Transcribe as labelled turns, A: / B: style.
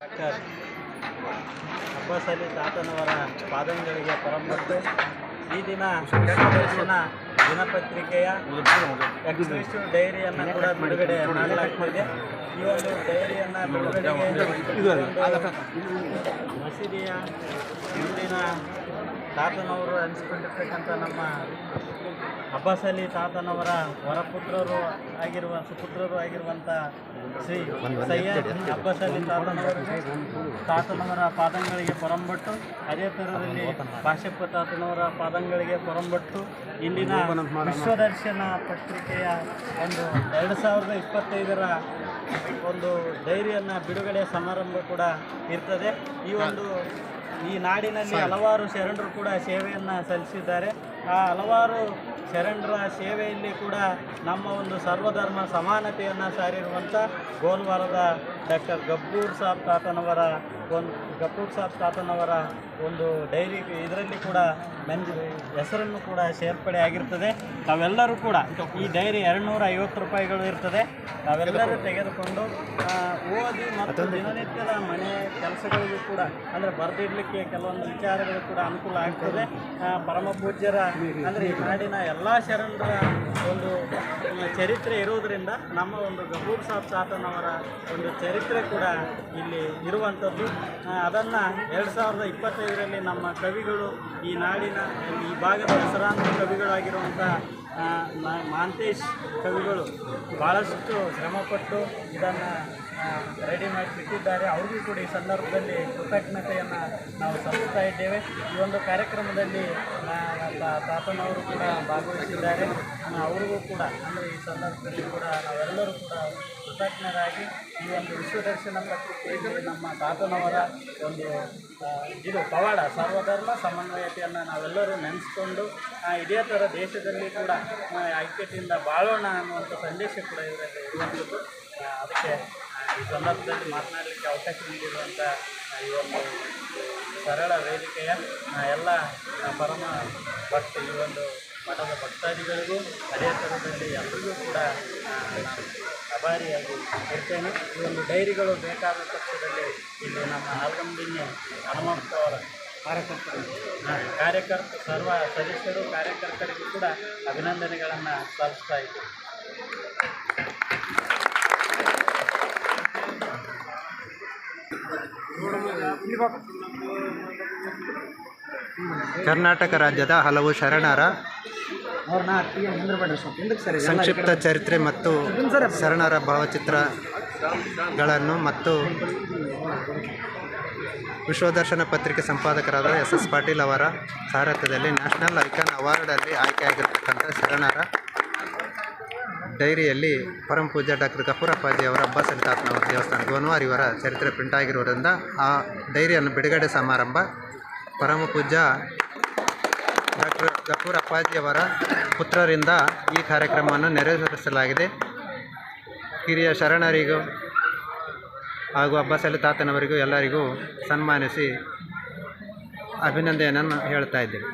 A: Doctor Abbas Ali ತಾತನವರ ಪಾದಂಗಳಿಗೆ ಪರಂಪಟ್ಟು ಈ ದಿನ ದರ್ಶನ ದಿನಪತ್ರಿಕೆಯ ಎಕ್ಸ್ಕ್ಲೂಸಿವ್ ಡೈರಿಯನ್ನು ಕೂಡ ಬಿಡುಗಡೆ ಮಾಡಲಾಗ್ತಿದೆ. ಈ ಒಂದು ಡೈರಿಯನ್ನು ಬಿಡುಗಡೆಗೆ ಮಸೀದಿಯ ಮುಂದಿನ ತಾತನವರು ಅನಿಸಿಕೊಂಡಿರ್ತಕ್ಕಂಥ ನಮ್ಮ ಅಬ್ಬಾಸ್ ಅಲಿ ತಾತನವರ ವರಪುತ್ರರು ಆಗಿರುವ ಸುಪುತ್ರರು ಆಗಿರುವಂಥ ಶ್ರೀ ಸೈಯದ್ ಅಬ್ಬಾಸ್ ಅಲಿ ತಾತನವರು ತಾತನವರ ಪಾದಂಗಳಿಗೆ ಪೊರಂಬಟ್ಟು, ಅದೇ ಥರದಲ್ಲಿ ಭಾಷೆಪ್ಪ ತಾತನವರ ಪಾದಂಗಳಿಗೆ ಪೊರಂಬಟ್ಟು ಇಲ್ಲಿನ ವಿಶ್ವದರ್ಶನ ಪತ್ರಿಕೆಯ ಒಂದು ಎರಡು ಸಾವಿರದ ಇಪ್ಪತ್ತೈದರ ಒಂದು ಡೈರಿಯನ್ನು ಬಿಡುಗಡೆ ಸಮಾರಂಭ ಕೂಡ ಇರ್ತದೆ. ಈ ಒಂದು ಈ ನಾಡಿನಲ್ಲಿ ಹಲವಾರು ಶರಣರು ಕೂಡ ಸೇವೆಯನ್ನು ಸಲ್ಲಿಸಿದ್ದಾರೆ. ಆ ಹಲವಾರು ಶರಣರ ಸೇವೆಯಲ್ಲಿ ಕೂಡ ನಮ್ಮ ಒಂದು ಸರ್ವಧರ್ಮ ಸಮಾನತೆಯನ್ನು ಸಾರಿರುವಂಥ ಗೋಲ್ವಾರದ ಡಾಕ್ಟರ್ ಗಬ್ಬೂರ್ ಸಾಬ್ ತಾತನವರ ಒಂದು ಗಬ್ಬೂರ್ ಸಾಬ್ ತಾತನವರ ಒಂದು ಡೈರಿ ಇದರಲ್ಲಿ ಕೂಡ ನನ್ನ ಹೆಸರನ್ನು ಕೂಡ ಸೇರ್ಪಡೆ ಆಗಿರ್ತದೆ. ನಾವೆಲ್ಲರೂ ಕೂಡ ಈ ಡೈರಿ ಎರಡುನೂರ ಐವತ್ತು ರೂಪಾಯಿಗಳು ಇರ್ತದೆ. ನಾವೆಲ್ಲರೂ ತೆಗೆದುಕೊಂಡು. ಓದಿ ಮತ್ತು ದಿನನಿತ್ಯದ ಮನೆ ಕೆಲಸಗಳಿಗೂ ಕೂಡ, ಅಂದರೆ ಬರೆದಿಡಲಿಕ್ಕೆ ಕೆಲವೊಂದು ವಿಚಾರಗಳು ಕೂಡ ಅನುಕೂಲ ಆಗ್ತದೆ. ಪರಮ ಪೂಜ್ಯರ, ಅಂದರೆ ಈ ನಾಡಿನ ಎಲ್ಲ ಶರಣರ ಒಂದು ಚರಿತ್ರೆ ಇರುವುದರಿಂದ ನಮ್ಮ ಒಂದು ಗಬೂರ್ ಸಾಬ್ ಸಾತನವರ ಒಂದು ಚರಿತ್ರೆ ಕೂಡ ಇಲ್ಲಿ ಇರುವಂಥದ್ದು. ಅದನ್ನು ಎರಡು ಸಾವಿರದ ಇಪ್ಪತ್ತೈದರಲ್ಲಿ ನಮ್ಮ ಕವಿಗಳು ಈ ನಾಡಿನ, ಈ ಭಾಗದ ಹೆಸರಾಂತ ಕವಿಗಳಾಗಿರುವಂಥ ಮಾಂತೇಶ್ ಕವಿಗಳು ಭಾಳಷ್ಟು ಶ್ರಮಪಟ್ಟು ಇದನ್ನು ರೆಡಿ ಮಾಡಿ ಬಿಟ್ಟಿದ್ದಾರೆ ಅವ್ರಿಗೂ ಕೂಡ ಈ ಸಂದರ್ಭದಲ್ಲಿ ಕೃತಜ್ಞತೆಯನ್ನು ನಾವು ಸಲ್ಲಿಸ್ತಾ ಇದ್ದೇವೆ. ಈ ಒಂದು ಕಾರ್ಯಕ್ರಮದಲ್ಲಿ ತಾತನವರು ಕೂಡ ಭಾಗವಹಿಸಿದ್ದಾರೆ. ಅವ್ರಿಗೂ ಕೂಡ, ಅಂದರೆ ಈ ಸಂದರ್ಭದಲ್ಲಿ ಕೂಡ ನಾವೆಲ್ಲರೂ ಕೂಡ ಕೃತಜ್ಞರಾಗಿ ಈ ಒಂದು ವಿಶ್ವದರ್ಶನ ಪ್ರಕ್ರಿಯೆಯಲ್ಲಿ ನಮ್ಮ ತಾತನವರ ಒಂದು ಇದು ಪವಾಡ, ಸರ್ವಧರ್ಮ ಸಮನ್ವಯತೆಯನ್ನು ನಾವೆಲ್ಲರೂ ನೆನೆಸ್ಕೊಂಡು ಇದೇ ಥರ ದೇಶದಲ್ಲಿ ಕೂಡ ಐಕ್ಯತೆಯಿಂದ ಬಾಳೋಣ ಅನ್ನುವಂಥ ಸಂದೇಶ ಕೂಡ ಇದರಲ್ಲಿ ಇರುವಂಥದ್ದು. ಅದಕ್ಕೆ ಈ ಸಂದರ್ಭದಲ್ಲಿ ಮಾತನಾಡಲಿಕ್ಕೆ ಅವಕಾಶ ನೀಡಿರುವಂಥ ಈ ಒಂದು ಸರಳ ವೇದಿಕೆಯ ಎಲ್ಲ ಪರಮ ಭಕ್ತ, ಈ ಒಂದು ಮಠದ ಭಕ್ತಾದಿಗಳಿಗೂ, ಅದೇ ಥರದಲ್ಲಿ ಎಲ್ಲರಿಗೂ ಕೂಡ ಅಭಾರಿಯಾಗಿ ಇರ್ತೇನೆ ಈ ಒಂದು ಡೈರಿಗಳು ಬೇಕಾದ ಪಕ್ಷದಲ್ಲಿ ಇಲ್ಲಿ ನಮ್ಮ ಆಲ್ಗಂಬಿನ್ಯ ಹನುಮಂತ ಕಾರ್ಯಕರ್ತರು. ಕಾರ್ಯಕರ್ತ ಸರ್ವ ಸದಸ್ಯರು ಕಾರ್ಯಕರ್ತರಿಗೂ ಕೂಡ ಅಭಿನಂದನೆಗಳನ್ನು ಸಲ್ಲಿಸ್ತಾ ಇದ್ದರು
B: ಕರ್ನಾಟಕ ರಾಜ್ಯದ ಹಲವು ಶರಣರ ಸಂಕ್ಷಿಪ್ತ ಚರಿತ್ರೆ ಮತ್ತು ಶರಣರ ಭಾವಚಿತ್ರಗಳನ್ನು ಮತ್ತು ವಿಶ್ವದರ್ಶನ ಪತ್ರಿಕೆ ಸಂಪಾದಕರಾದ ಎಸ್ ಎಸ್ ಪಾಟೀಲ್ ಅವರ ಸಾರಥ್ಯದಲ್ಲಿ ನ್ಯಾಷನಲ್ ಐಕಾನ್ ಅವಾರ್ಡಲ್ಲಿ ಆಯ್ಕೆಯಾಗಿರ್ತಕ್ಕಂಥ ಶರಣರ ಡೈರಿಯಲ್ಲಿ ಪರಂ ಪೂಜ್ಯ ಡಾಕ್ಟರ್ ಗಫೂರಪ್ಪಾಜಿ ಅವರ ಅಬ್ಬಾ ಅಲಿ ತಾತನವರ ದೇವಸ್ಥಾನ ಗೋನ್ವಾರ್ ಇವರ ಚರಿತ್ರೆ ಪ್ರಿಂಟ್ ಆಗಿರುವುದರಿಂದ ಆ ಡೈರಿಯನ್ನು ಬಿಡುಗಡೆ ಸಮಾರಂಭ ಪರಮ ಪೂಜ್ಯ ಡಾಕ್ಟರ್ ಗಫೂರ್ ಅಪ್ಪಾಜಿಯವರ ಪುತ್ರರಿಂದ ಈ ಕಾರ್ಯಕ್ರಮವನ್ನು ನೆರವೇರಿಸಲಾಗಿದೆ. ಹಿರಿಯ ಶರಣರಿಗೂ ಹಾಗೂ ಅಬ್ಬಸಲಿ ತಾತನವರಿಗೂ ಎಲ್ಲರಿಗೂ ಸನ್ಮಾನಿಸಿ ಅಭಿನಂದನೆಯನ್ನು ಹೇಳ್ತಾ ಇದ್ದೇವೆ.